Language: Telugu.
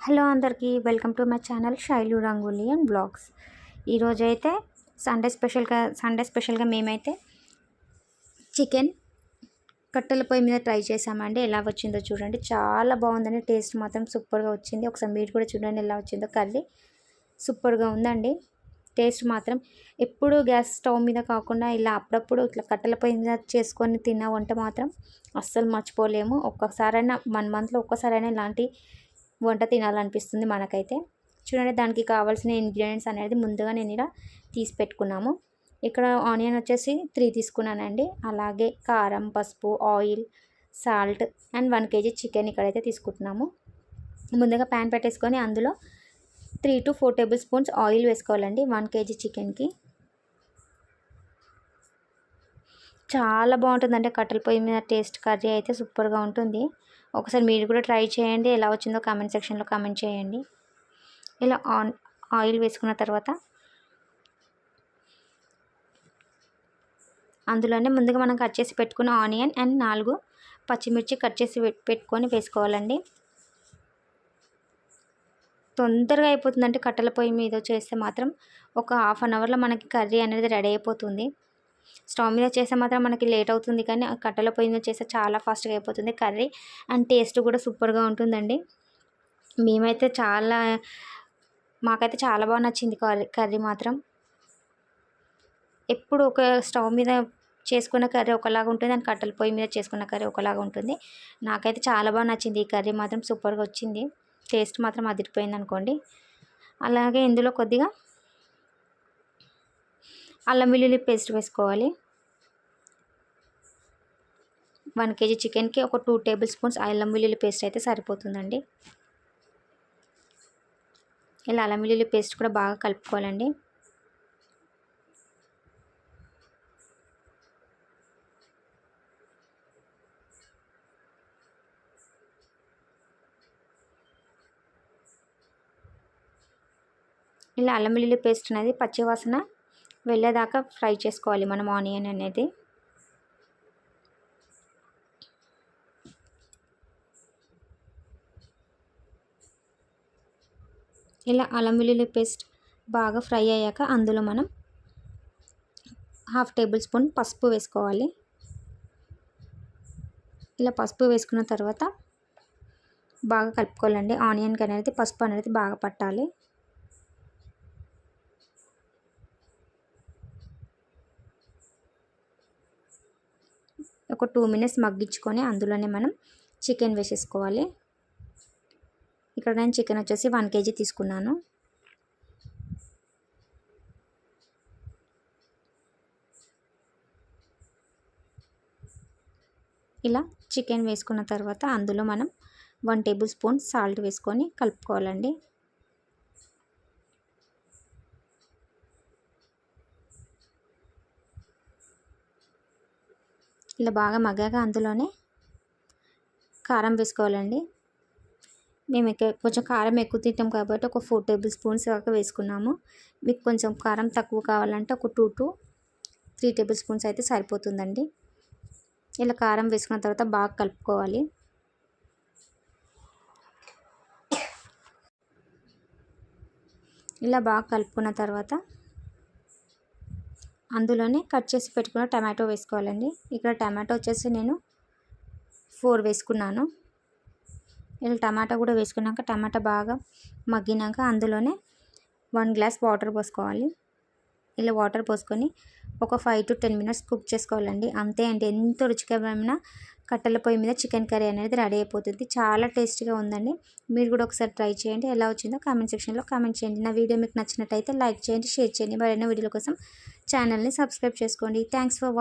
హలో అందరికీ welcome to my channel Shailu rangoli and blogs. ఈరోజు అయితే సండే స్పెషల్గా సండే స్పెషల్గా మేమైతే చికెన్ కట్టెల పొయ్యి మీద ట్రై చేసామండి. ఎలా వచ్చిందో చూడండి. చాలా బాగుందండి. టేస్ట్ మాత్రం సూపర్గా వచ్చింది. ఒకసారి మీరు కూడా చూడండి ఎలా వచ్చిందో కర్రీ. సూపర్గా ఉందండి. టేస్ట్ మాత్రం ఎప్పుడు గ్యాస్ స్టవ్ మీద కాకుండా ఇలా అప్పుడప్పుడు ఇట్లా కట్టెల పొయ్యి మీద చేసుకొని తిన్న వంట మాత్రం అస్సలు మర్చిపోలేము. ఒక్కసారైనా వన్ మంత్లో ఒక్కసారైనా ఇలాంటి వంట తినాలనిపిస్తుంది మనకైతే. చూడండి దానికి కావాల్సిన ఇంగ్రీడియంట్స్ అనేది ముందుగా నేను ఇలా తీసి పెట్టుకున్నాము. ఇక్కడ ఆనియన్ వచ్చేసి త్రీ తీసుకున్నానండి. అలాగే కారం పసుపు oil salt and one KG chicken ఇక్కడైతే తీసుకుంటున్నాము. ముందుగా ప్యాన్ పెట్టేసుకొని అందులో three to four tablespoons oil వేసుకోవాలండి వన్ కేజీ చికెన్కి చాలా బాగుంటుందంటే కట్టెల పొయ్యి మీద టేస్ట్ కర్రీ అయితే సూపర్గా ఉంటుంది. ఒకసారి మీరు కూడా ట్రై చేయండి. ఎలా వచ్చిందో కామెంట్ సెక్షన్లో కామెంట్ చేయండి. ఇలా ఆన్ ఆయిల్ వేసుకున్న తర్వాత అందులోనే ముందుగా మనం కట్ చేసి పెట్టుకున్న ఆనియన్ అండ్ నాలుగు పచ్చిమిర్చి కట్ చేసి పెట్టుకొని వేసుకోవాలండి. తొందరగా అయిపోతుందంటే కట్టెల పొయ్యి మీద చేస్తే మాత్రం ఒక హాఫ్ అన్ అవర్లో మనకి కర్రీ అనేది రెడీ అయిపోతుంది. స్టవ్ మీద చేస్తే మాత్రం మనకి లేట్ అవుతుంది కానీ కట్టెల పొయ్యి మీద చేస్తే చాలా ఫాస్ట్గా అయిపోతుంది కర్రీ అండ్ టేస్ట్ కూడా సూపర్గా ఉంటుందండి. మేమైతే చాలా మాకైతే చాలా బాగా నచ్చింది కర్రీ కర్రీ మాత్రం. ఎప్పుడు ఒక స్టవ్ మీద చేసుకున్న కర్రీ ఒకలాగా ఉంటుంది అండ్ కట్టెల పొయ్యి మీద చేసుకున్న కర్రీ ఒకలాగా ఉంటుంది. నాకైతే చాలా బాగా నచ్చింది ఈ కర్రీ మాత్రం సూపర్గా వచ్చింది. టేస్ట్ మాత్రం అదిరిపోయింది అనుకోండి అలాగే ఇందులో కొద్దిగా అల్లం వెల్లుల్లి పేస్ట్ వేసుకోవాలి. వన్ కేజీ చికెన్కి ఒక టూ టేబుల్ స్పూన్స్ అల్లం వెల్లుల్లి పేస్ట్ అయితే సరిపోతుందండి. ఇలా అల్లం వెల్లుల్లి పేస్ట్ కూడా బాగా కలుపుకోవాలండి. ఇలా అల్లం వెల్లుల్లి పేస్ట్ అనేది పచ్చివాసన వెళ్ళేదాకా ఫ్రై చేసుకోవాలి మనం ఆనియన్ అనేది. ఇలా అల్లం వెల్లుల్లి పేస్ట్ బాగా ఫ్రై అయ్యాక అందులో మనం హాఫ్ టేబుల్ స్పూన్ పసుపు వేసుకోవాలి. ఇలా పసుపు వేసుకున్న తర్వాత బాగా కలుపుకోవాలండి. ఆనియన్కి అనేది పసుపు అనేది బాగా పట్టాలి. ఒక టూ మినిట్స్ మగ్గించుకొని అందులోనే మనం చికెన్ వేసేసుకోవాలి. ఇక్కడ నేను చికెన్ వచ్చేసి వన్ కేజీ తీసుకున్నాను. ఇలా చికెన్ వేసుకున్న తర్వాత అందులో మనం వన్ టేబుల్ స్పూన్ సాల్ట్ వేసుకొని కలుపుకోవాలండి. ఇలా బాగా మగ్గాక అందులోనే కారం వేసుకోవాలండి. మేము కొంచెం కారం ఎక్కువ తింటాం కాబట్టి ఒక ఫోర్ టేబుల్ స్పూన్స్ దాకా వేసుకున్నాము. మీకు కొంచెం కారం తక్కువ కావాలంటే ఒక two to three tablespoons అయితే సరిపోతుందండి. ఇలా కారం వేసుకున్న తర్వాత బాగా కలుపుకోవాలి. ఇలా బాగా కలుపుకున్న తర్వాత అందులోనే కట్ చేసి పెట్టుకున్న టమాటో వేసుకోవాలండి. ఇక్కడ టమాటో వచ్చేసి నేను ఫోర్ వేసుకున్నాను. ఇలా టమాటా కూడా వేసుకున్నాక టమాటా బాగా మగ్గినాక అందులోనే వన్ గ్లాస్ వాటర్ పోసుకోవాలి. ఇలా వాటర్ పోసుకొని ఒక five to ten minutes cook చేసుకోవాలండి. అంతే అండి ఎంతో రుచికరమైన కట్టెల పొయ్యి మీద చికెన్ కర్రీ అనేది రెడీ అయిపోతుంది. చాలా టేస్టీగా ఉందండి. మీరు కూడా ఒకసారి ట్రై చేయండి. ఎలా వచ్చిందో కామెంట్ సెక్షన్లో కామెంట్ చేయండి. నా వీడియో మీకు నచ్చినట్టయితే లైక్ చేయండి షేర్ చేయండి. మరిన్న వీడియోల కోసం ఛానల్ని సబ్స్క్రైబ్ చేసుకోండి. Thanks for watching